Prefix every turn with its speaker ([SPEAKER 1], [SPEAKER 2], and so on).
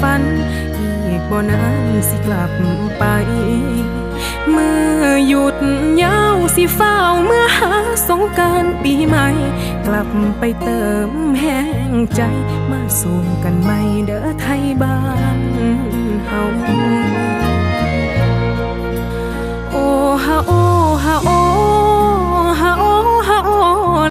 [SPEAKER 1] ฝัน อีกบ่นานสิกลับไป เมื่อหยุดยาวสิเฝ้าเมื่อหาสงการปีใหม่ กลับไปเติมแห้งใจ มาสู่กันใหม่เด้อไทยบ้าน